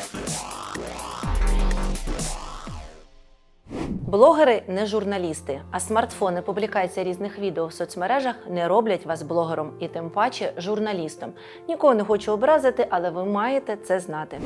Yeah. Блогери не журналісти, а смартфони, публікація різних відео в соцмережах не роблять вас блогером і тим паче журналістом. Нікого не хочу образити, але ви маєте це знати.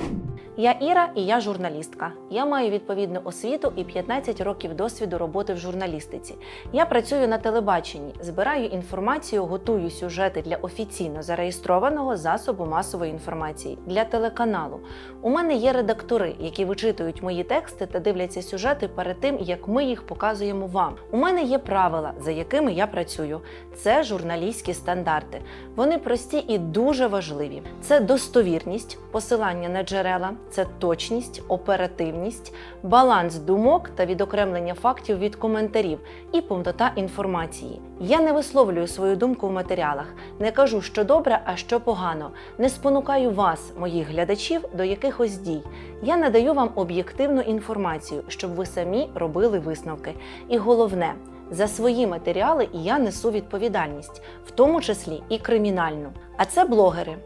Я Іра і я журналістка. Я маю відповідну освіту і 15 років досвіду роботи в журналістиці. Я працюю на телебаченні, збираю інформацію, готую сюжети для офіційно зареєстрованого засобу масової інформації для телеканалу. У мене є редактори, які вичитують мої тексти та дивляться сюжети перед тим, як ми їх показуємо вам. У мене є правила, за якими я працюю. Це журналістські стандарти. Вони прості і дуже важливі. Це достовірність, посилання на джерела, це точність, оперативність, баланс думок та відокремлення фактів від коментарів і повнота інформації. Я не висловлюю свою думку в матеріалах, не кажу, що добре, а що погано. Не спонукаю вас, моїх глядачів, до якихось дій. Я надаю вам об'єктивну інформацію, щоб ви самі робили висновки. І головне. За свої матеріали я несу відповідальність, в тому числі і кримінальну. А це блогери.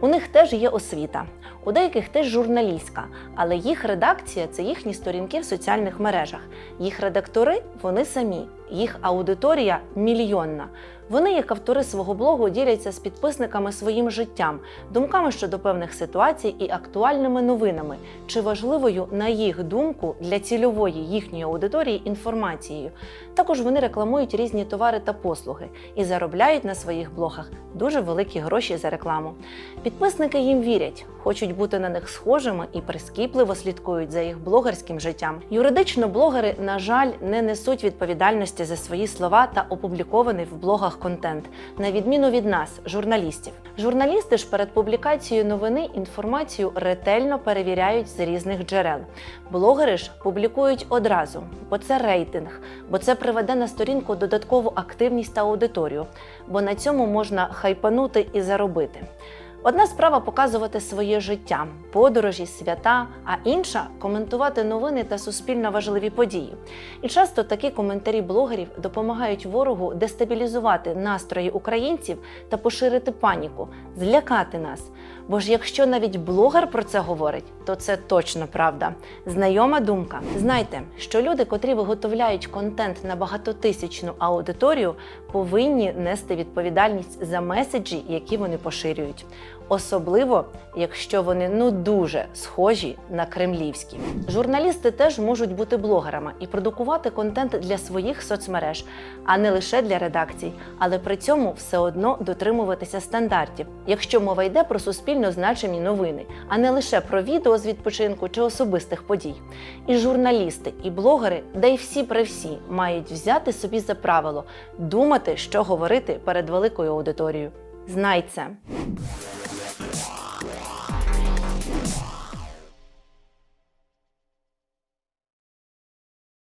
У них теж є освіта, у деяких теж журналістська, але їх редакція це їхні сторінки в соціальних мережах. Їх редактори вони самі, їх аудиторія мільйонна. Вони, як автори свого блогу, діляться з підписниками своїм життям, думками щодо певних ситуацій і актуальними новинами, чи важливою, на їх думку, для цільової їхньої аудиторії інформацією. Також вони рекламують різні товари та послуги і заробляють на своїх блогах дуже великі гроші за рекламу. Підписники їм вірять, хочуть бути на них схожими і прискіпливо слідкують за їх блогерським життям. Юридично блогери, на жаль, не несуть відповідальності за свої слова та опублікований в блогах контент, на відміну від нас, журналістів. Журналісти ж перед публікацією новини інформацію ретельно перевіряють з різних джерел. Блогери ж публікують одразу, бо це рейтинг, бо це приведе на сторінку додаткову активність та аудиторію, бо на цьому можна хайпанути і заробити. Одна справа показувати своє життя, подорожі, свята, а інша коментувати новини та суспільно важливі події. І часто такі коментарі блогерів допомагають ворогу дестабілізувати настрої українців та поширити паніку, злякати нас. Бо ж якщо навіть блогер про це говорить, то це точно правда. Знайома думка. Знайте, що люди, котрі виготовляють контент на багатотисячну аудиторію, повинні нести відповідальність за меседжі, які вони поширюють. Особливо, якщо вони ну дуже схожі на кремлівські. Журналісти теж можуть бути блогерами і продукувати контент для своїх соцмереж, а не лише для редакцій, але при цьому все одно дотримуватися стандартів, якщо мова йде про суспільно значимі новини, а не лише про відео з відпочинку чи особистих подій. І журналісти, і блогери, де й всі при всі, мають взяти собі за правило думати, що говорити перед великою аудиторією. Знай це.